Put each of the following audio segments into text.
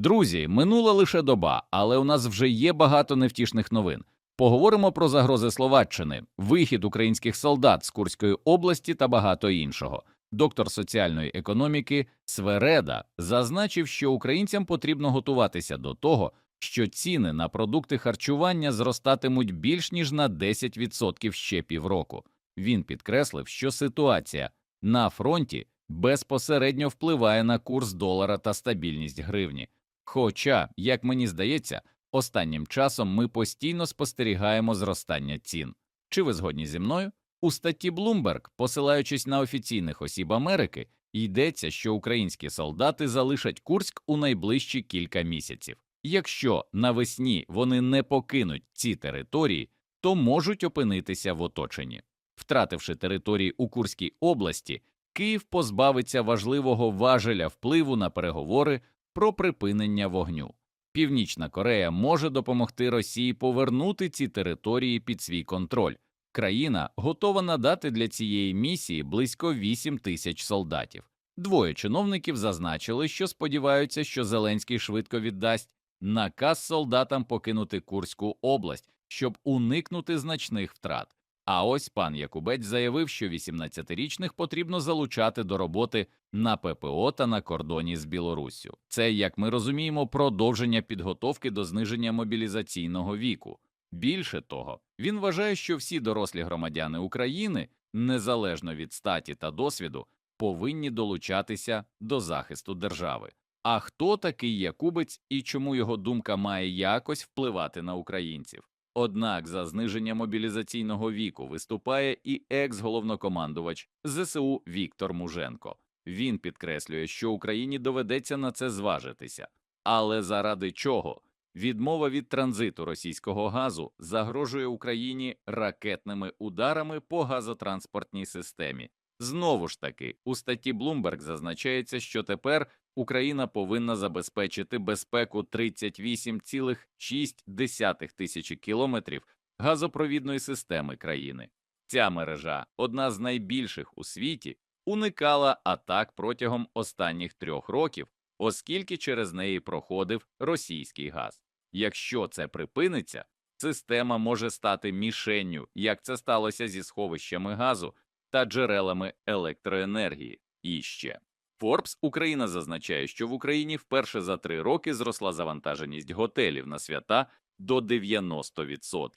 Друзі, минула лише доба, але у нас вже є багато невтішних новин. Поговоримо про загрози Словаччини, вихід українських солдат з Курської області та багато іншого. Доктор соціальної економіки Свереда зазначив, що українцям потрібно готуватися до того, що ціни на продукти харчування зростатимуть більш ніж на 10% ще півроку. Він підкреслив, що ситуація на фронті безпосередньо впливає на курс долара та стабільність гривні. Хоча, як мені здається, останнім часом ми постійно спостерігаємо зростання цін. Чи ви згодні зі мною? У статті Bloomberg, посилаючись на офіційних осіб Америки, йдеться, що українські солдати залишать Курськ у найближчі кілька місяців. Якщо навесні вони не покинуть ці території, то можуть опинитися в оточенні. Втративши території у Курській області, Київ позбавиться важливого важеля впливу на переговори про припинення вогню. Північна Корея може допомогти Росії повернути ці території під свій контроль. Країна готова надати для цієї місії близько 8 тисяч солдатів. Двоє чиновників зазначили, що сподіваються, що Зеленський швидко віддасть наказ солдатам покинути Курську область, щоб уникнути значних втрат. А ось пан Якубець заявив, що 18-річних потрібно залучати до роботи на ППО та на кордоні з Білоруссю. Це, як ми розуміємо, продовження підготовки до зниження мобілізаційного віку. Більше того, він вважає, що всі дорослі громадяни України, незалежно від статі та досвіду, повинні долучатися до захисту держави. А хто такий Якубець і чому його думка має якось впливати на українців? Однак за зниження мобілізаційного віку виступає і екс-головнокомандувач ЗСУ Віктор Муженко. Він підкреслює, що Україні доведеться на це зважитися. Але заради чого? Відмова від транзиту російського газу загрожує Україні ракетними ударами по газотранспортній системі. Знову ж таки, у статті Bloomberg зазначається, що тепер Україна повинна забезпечити безпеку 38,6 тисячі кілометрів газопровідної системи країни. Ця мережа, одна з найбільших у світі, уникала атак протягом останніх трьох років, оскільки через неї проходив російський газ. Якщо це припиниться, система може стати мішенню, як це сталося зі сховищами газу та джерелами електроенергії. І ще Forbes Україна зазначає, що в Україні вперше за три роки зросла завантаженість готелів на свята до 90%.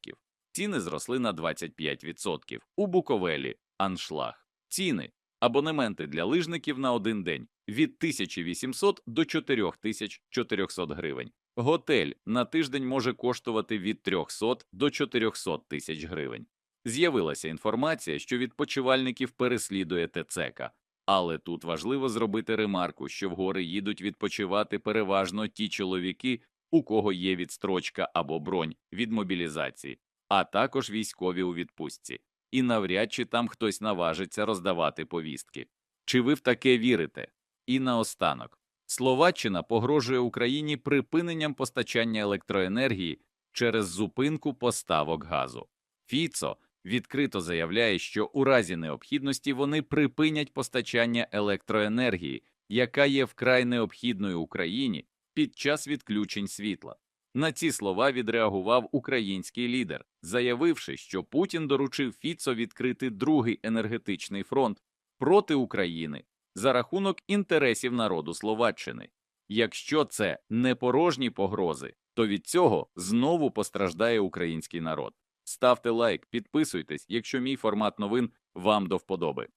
Ціни зросли на 25%. У Буковелі аншлаг. Ціни абонементи для лижників на один день від 1800 до 4400 гривень. Готель на тиждень може коштувати від 300 до 400 тисяч гривень. З'явилася інформація, що відпочивальників переслідує ТЦК. Але тут важливо зробити ремарку, що в гори їдуть відпочивати переважно ті чоловіки, у кого є відстрочка або бронь від мобілізації, а також військові у відпустці, і навряд чи там хтось наважиться роздавати повістки. Чи ви в таке вірите? І наостанок Словаччина погрожує Україні припиненням постачання електроенергії через зупинку поставок газу. Фіцо відкрито заявляє, що у разі необхідності вони припинять постачання електроенергії, яка є вкрай необхідною Україні під час відключень світла. На ці слова відреагував український лідер, заявивши, що Путін доручив Фіцо відкрити другий енергетичний фронт проти України за рахунок інтересів народу Словаччини. Якщо це не порожні погрози, то від цього знову постраждає український народ. Ставте лайк, підписуйтесь, якщо мій формат новин вам до вподоби.